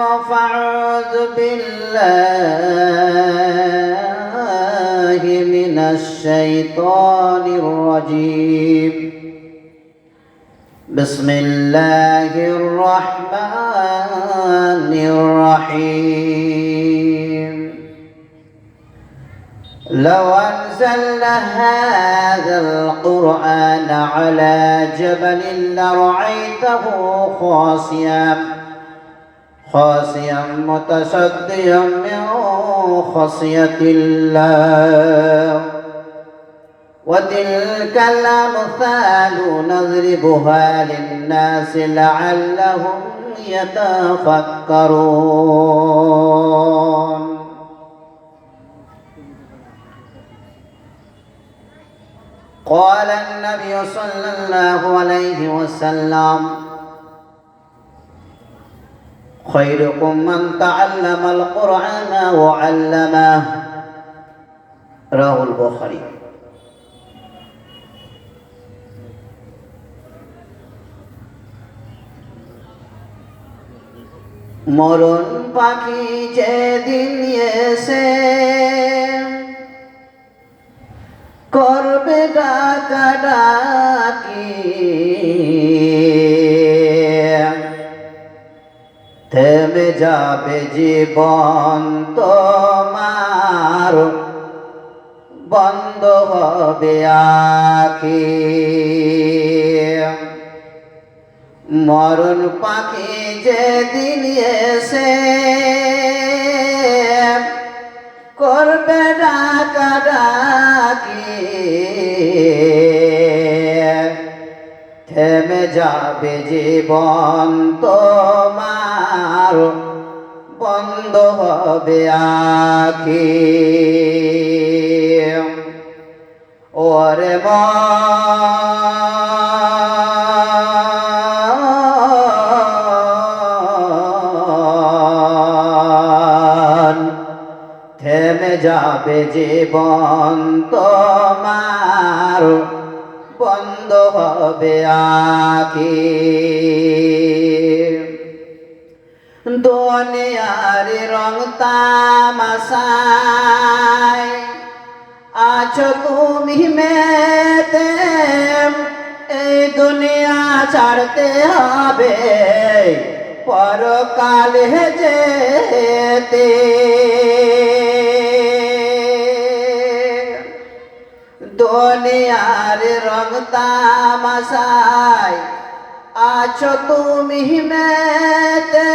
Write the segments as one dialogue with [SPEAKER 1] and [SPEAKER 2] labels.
[SPEAKER 1] فأعوذ بالله من الشيطان الرجيم. بسم الله الرحمن الرحيم. لو أنزلنا هذا القرآن على جبل لرأيته خاصيا خاصيا متصديا من خصية الله. وتلك الأمثال نضربها للناس لعلهم يتفكرون. قال النبي صلى الله عليه وسلم خيركم من تعلم القرآن وعلمه رواه البخاري মরণ পাখি যেদিন এসে করবে ডাকা ডাকি থেমে যাবে জীবন তোমার বন্ধ হবে আখি মরণ পাখি যেদিন এসে করবে ডাকা ডাকি। থেমে যাবে জীবন তোমার। বন্ধ হবে আখি ওরে থেমে যাবে জীবন তোমার। বন্ধ হবে আখি দুনিয়ার রং তামাশায় আছো তুমি মেতে, এই দুনিয়া ছাড়তে হবে, পরকালে যেতে। দুনিয়ার রং তামাশায় আছো তুমি মেতে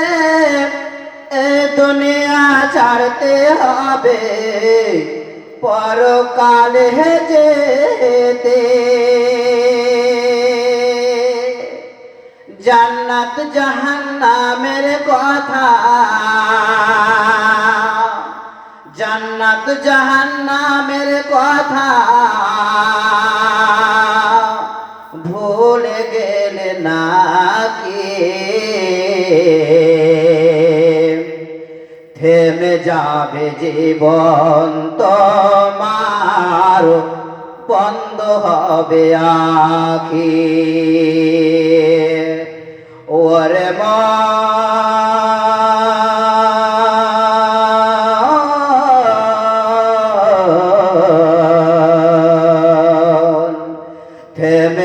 [SPEAKER 1] এ দুনিয়া ছাড়তে হবে। পরকালে যেতে জান্নাত জাহান্নামের কথা জান্নাত জাহান্নামের কথা। ভুলে গেলে নাকি? থেমে যাবে জীবন তোমার, বন্ধ হবে আখি। ওরে মন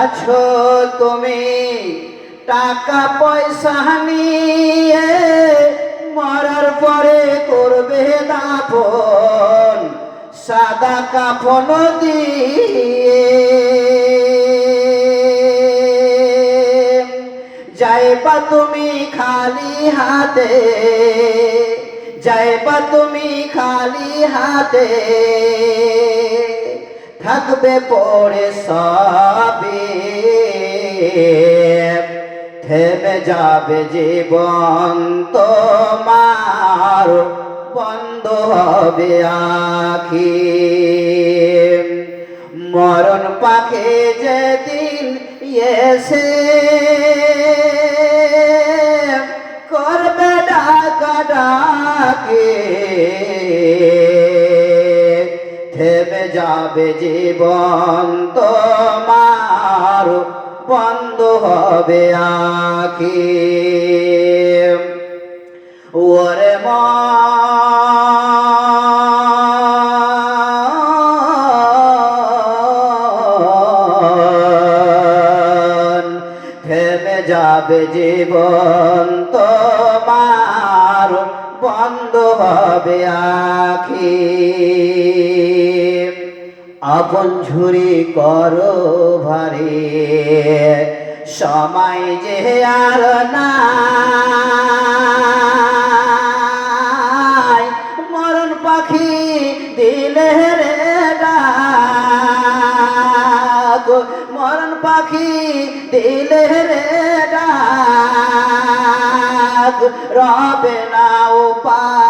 [SPEAKER 1] আছো তুমি, টাকা পয়সা নিয়ে মরার পরে করবে দাফন, সাদা কাফন দিয়ে। যাইবা তুমি খালি হাতে, যাইবা তুমি খালি হাতে। থাকবে পড়ে সবে। থেমে যাবে জীবন তোমার বন্ধ হবে আখি। মরণ পাখে যেদিন এসে যাবে জীবন তোমার বন্ধ হবে আখি ওরে থেমে যাবে জীবন তোমার বন্ধ হবে আখি আপন ঝুরি করো ভারে সময় যে আর নাই। মরণ পাখি দিলে রে ডাক। মরণ পাখি দিলে রে ডাক। রবে না উপায়।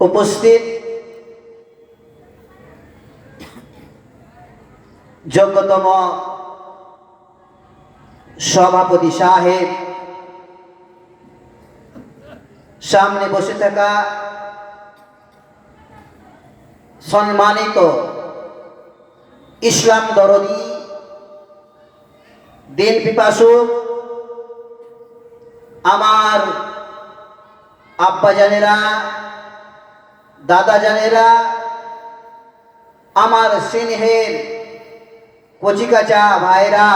[SPEAKER 1] উপস্থিত যোগ্যতম সভাপতি সাহেব, সামনে বসে থাকা সম্মানিত ইসলাম দরদি, দিন পিপাসু, আমার আব্বা জানেরা দাদা জানেরা, আমার স্নেহের কচিকাচা ভাইরা,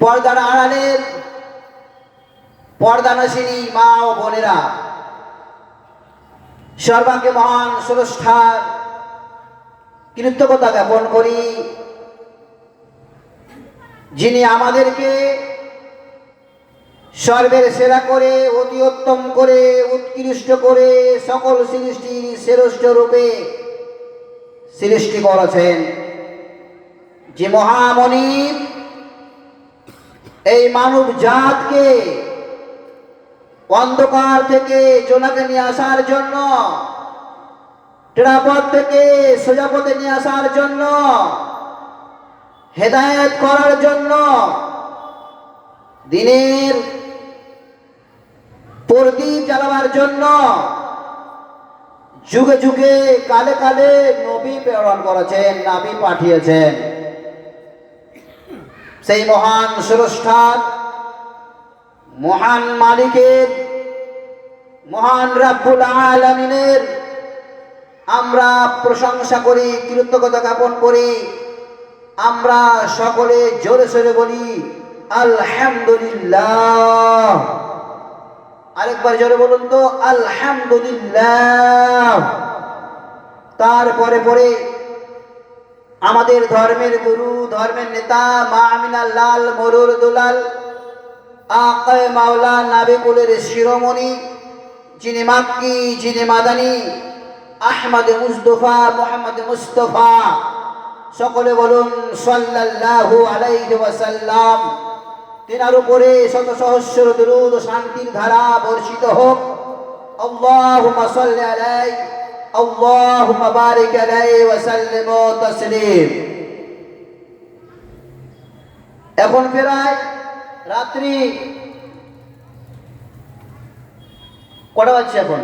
[SPEAKER 1] পর্দার আড়ালের পর্দানসিনী মা ও বোনেরা, সর্বাঙ্গে মহান সুরষ্ঠার কৃতজ্ঞতা জ্ঞাপন করি, যিনি আমাদেরকে সর্বের সেরা করে, অতি উত্তম করে, উৎকৃষ্ট করে সকল সৃষ্টির শ্রেষ্ঠ রূপে সৃষ্টি করেছেন যে মহামণি এই মানব জাতকে অন্ধকার থেকে জোনাকে নিয়ে আসার জন্য, টেরাপথ থেকে সোজাপথে নিয়ে আসার জন্য, হেদায়েত করার জন্য, দিনের প্রদীপ জ্বালাবার জন্য যুগে যুগে কালে কালে নবী প্রেরণ করেছেন, নাবি পাঠিয়েছেন। সেই মহান স্রষ্টার, মহান মালিকের, মহান রাব্বুল আলমিনের আমরা প্রশংসা করি, কৃতজ্ঞতা জ্ঞাপন করি। আমরা সকলে জোরে সোরে বলি, আলহামদুলিল্লাহ। আরেকবার জোরে বলুন তো, আলহামদুলিল্লাহ। তারপরে পরে আমাদের ধর্মের গুরু, ধর্মের নেতা, মা আমিনা, লাল, মরুর দুলাল, আকায় মাওলা, নাবিকুলের শিরোমণি, যিনি মাক্কি, যিনি মাদানি, আহমদ মুস্তফা, মোহাম্মদ মুস্তফা, সকলে বলুন, সাল্লাল্লাহু আলাইহি ওয়াসাল্লাম। তেনার উপরে শত সহস্র দুরুদ শান্তির ধারা বর্ষিত হোক। আল্লাহুম্মা সাল্লি আলাইহি, আল্লাহুম্মা বারিক আলাইহি ওয়া সাল্লিম তাসলিম। এখন প্রায় রাত্রি কটা বাজছে এখন?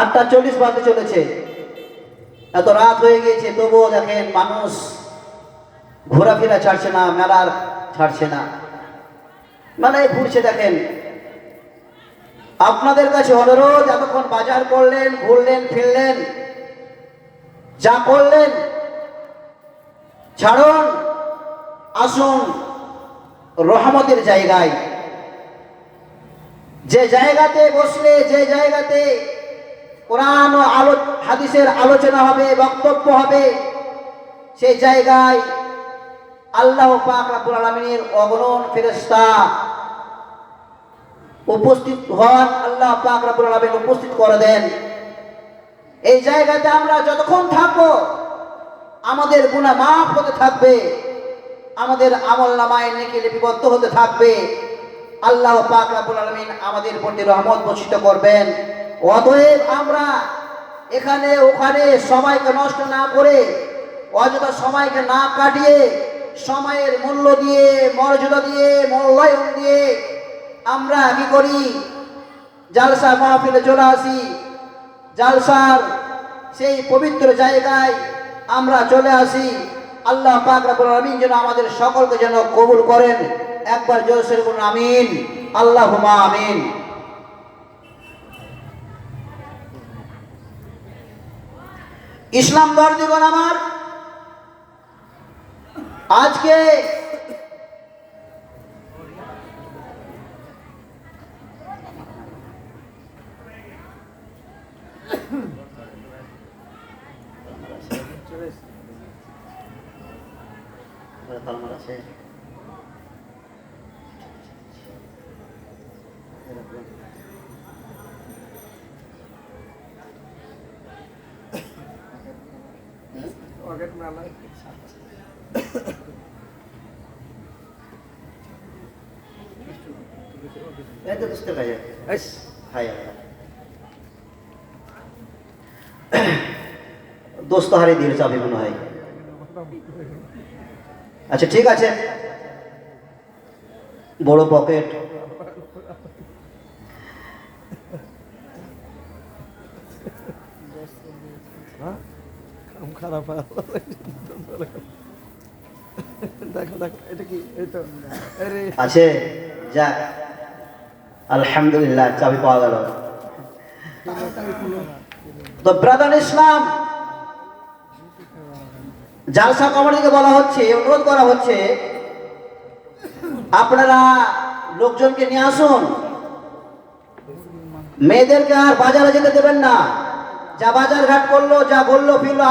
[SPEAKER 1] আটটা চল্লিশ বাজতে চলেছে। এত রাত হয়ে গিয়েছে, তবুও দেখেন মানুষ ঘোরাফেরা ছাড়ছে না, মেলার ছাড়ছে না। মেলায় ঘুরছে দেখেন। আপনাদের কাছে অনুরোধ, এতক্ষণ বাজার করলেন, ঘুরলেন, ফিরলেন, যা করলেন, ছাড়ুন, আসুন, রহমতের জায়গায়। যে জায়গাতে বসলে, যে জায়গাতে কোরআন ও আলো, হাদিসের আলোচনা হবে, বক্তব্য হবে, সেই জায়গায় আল্লাহ পাক রাব্বুল আলামিনের অগণন ফেরেশতা উপস্থিত হন আল্লাহ পাক রাব্বুল আলামিন উপস্থিত করে দেন। এই জায়গাতে আমরা যতক্ষণ থাকব, আমাদের গুনাহ মাফ হতে থাকবে, আমাদের আমল নামায় নেকি লিপিবদ্ধ হতে থাকবে। আল্লাহ পাক রাব্বুল আলামিন আমাদের প্রতি রহমত বর্ষিত করবেন। অতএব আমরা এখানে ওখানে সময়কে নষ্ট না করে, অযথা সময়কে না কাটিয়ে সময়ের মূল্য দিয়ে, মর্যাদা দিয়ে, মূল্যায়ন দিয়ে আমরা কি করি? জালসা মাহফিলে চলে আসি। জালসার সেই পবিত্র জায়গায় আমরা চলে আসি। আল্লাহ পাক আলামিন যেন আমাদের সকলকে যেন কবুল করেন। একবার জোরসের বলুন, আমিন। আল্লাহুম্মা আমিন। ইসলাম দর্দিগণ আমার आज के Okay, my life. এই তো বুঝতে পারি হাই দোস্ত হারিয়ে দিয়েছে আমি মনে হয় আচ্ছা ঠিক আছে বড় পকেট
[SPEAKER 2] খারাপ হয়। দেখো দেখো এটা কি এই তো আরে
[SPEAKER 1] আছে যাক আলহামদুলিল্লাহ, চাবি পাওয়া গেল। তো ব্রাদার ইসলাম, জালসা কমিটিকে বলা হচ্ছে অনুরোধ করা হচ্ছে, আপনারা লোকজনকে নিয়ে আসুন। মেয়েদেরকে আর বাজারে যেতে দেবেন না। যা বাজার ঘাট করল, যা বলল, ফিরলো